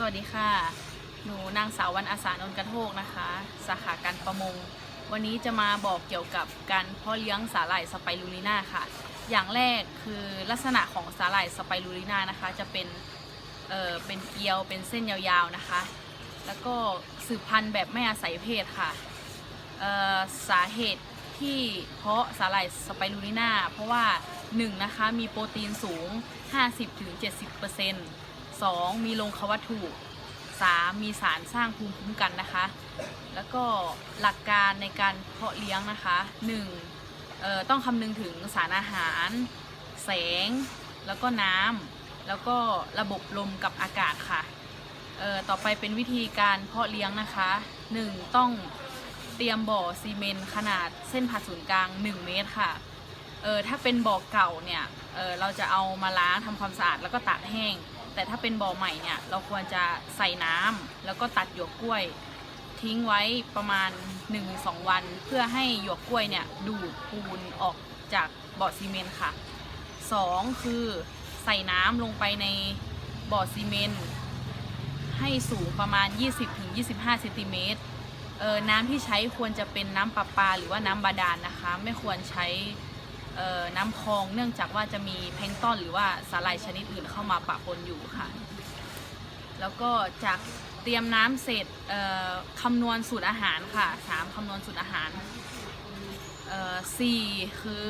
สวัสดีค่ะ หนูนางสาววรรณอาสานนกระโทกนะคะ สาขาการประมง วันนี้จะมาบอกเกี่ยวกับการเพาะเลี้ยงสาหร่ายสไปรูลิน่าค่ะ อย่างแรกคือลักษณะของสาหร่ายสไปรูลิน่านะคะ จะเป็น เอ่อ เป็นเกลียว เป็นเส้นยาวๆนะคะ แล้วก็สืบพันธุ์แบบไม่อาศัยเพศค่ะ เอ่อ สาเหตุที่เพาะสาหร่ายสไปรูลิน่าเพราะว่า 1. นะคะมีโปรตีนสูง 50-70% 2. มีลงควัตถุ 3. มีสารสร้างภูมิคุ้มกันนะคะ แล้วก็หลักการในการเพาะเลี้ยงนะคะ 1 เอ่อต้องคำนึงถึงสารอาหาร แสง แล้วก็น้ำแล้วก็ระบบลมกับอากาศค่ะเอ่อต่อไปเป็นวิธีการเพาะเลี้ยงนะคะ 1. ต้องเตรียมบ่อซีเมนต์ขนาดเส้นผ่าศูนย์กลาง 1 เมตรค่ะเออถ้าเป็นบ่อเก่าเนี่ยเออเราจะเอามาล้างทำความสะอาดแล้วก็ตากแห้ง แต่ถ้าเป็นบ่อใหม่เนี่ยเราควรจะใส่น้ำแล้วก็ตัดหยวกกล้วย ทิ้งไว้ประมาณ 1-2 วัน เพื่อให้หยวกกล้วยเนี่ยดูดปูนออกจากบ่อซีเมนต์ค่ะ 2. คือใส่น้ำลงไปในบ่อซีเมนต์ให้สูงประมาณ 20-25เซนติเมตรเออน้ำที่ใช้ควรจะเป็นน้ำประปาหรือว่าน้ำบาดาลนะคะ ไม่ควรใช้ น้ำคลองเนื่องจากว่าจะมีแพลงต้อนหรือว่าสาหร่ายชนิดอื่นเข้ามาปะปนอยู่ค่ะ แล้วก็จากเตรียมน้ำเสร็จคำนวณสูตรอาหารค่ะสามคำนวณสูตรอาหารเอ่อสี่คือ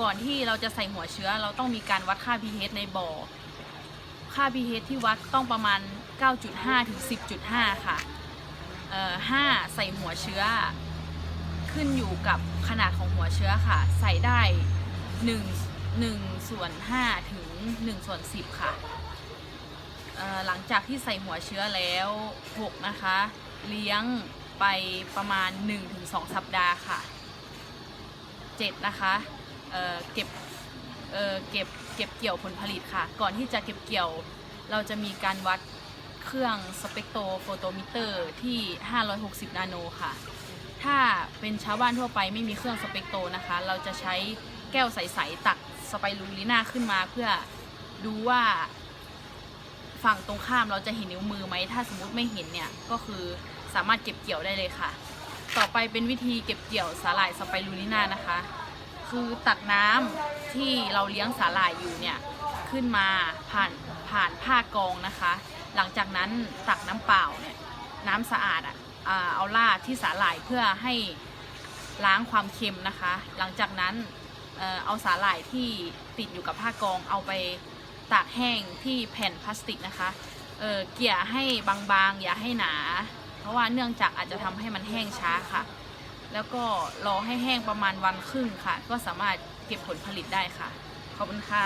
ก่อนที่เราจะใส่หัวเชื้อ เราต้องมีการวัดค่า pH ในบ่อ ค่า pH ที่วัดต้องประมาณ 9.5 ถึง 10.5 ค่ะเอ่อห้าใส่หัวเชื้อ ขึ้นอยู่กับขนาดของหัวเชื้อค่ะ ใส่ได้ 1 1ส่วน5ถึง1ส่วน10ค่ะหลังจากที่ใส่หัวเชื้อแล้ว6นะคะ เลี้ยงไปประมาณ 1-2 สัปดาห์ค่ะ7นะคะเเก็บเเก็บเก็บเกี่ยวผลผลิตค่ะ ก่อนที่จะเก็บเกี่ยวเราจะมีการวัดเครื่องสเปกโตโฟโตมิเตอร์ที่ 560 นาโนค่ะ ถ้าเป็นชาวบ้านทั่วไปไม่มีเครื่องสเปกโตนะคะ เราจะใช้แก้วใสๆตักสไปรูลิน่าขึ้นมาเพื่อดูว่าฝั่งตรงข้ามเราจะเห็นนิ้วมือไหม ถ้าสมมติไม่เห็นเนี่ยก็คือสามารถเก็บเกี่ยวได้เลยค่ะ ต่อไปเป็นวิธีเก็บเกี่ยวสาหร่ายสไปรูลิน่านะคะ คือตักน้ำที่เราเลี้ยงสาหร่ายอยู่เนี่ยขึ้นมาผ่านผ่านผ้ากองนะคะ หลังจากนั้นตักน้ำเปล่าเนี่ยน้ำสะอาดอะอ่า เอาราดที่สาหร่ายเพื่อให้ล้างความเค็มนะคะ หลังจากนั้นเอาสาหร่ายที่ติดอยู่กับผ้ากองเอาไปตากแห้งที่แผ่นพลาสติกนะคะเเกี่ยให้บางๆ อย่าให้หนา เพราะว่าเนื่องจากอาจจะทำให้มันแห้งช้าค่ะ แล้วก็รอให้แห้งประมาณวันครึ่งค่ะ ก็สามารถเก็บผลผลิตได้ค่ะ ขอบคุณค่ะ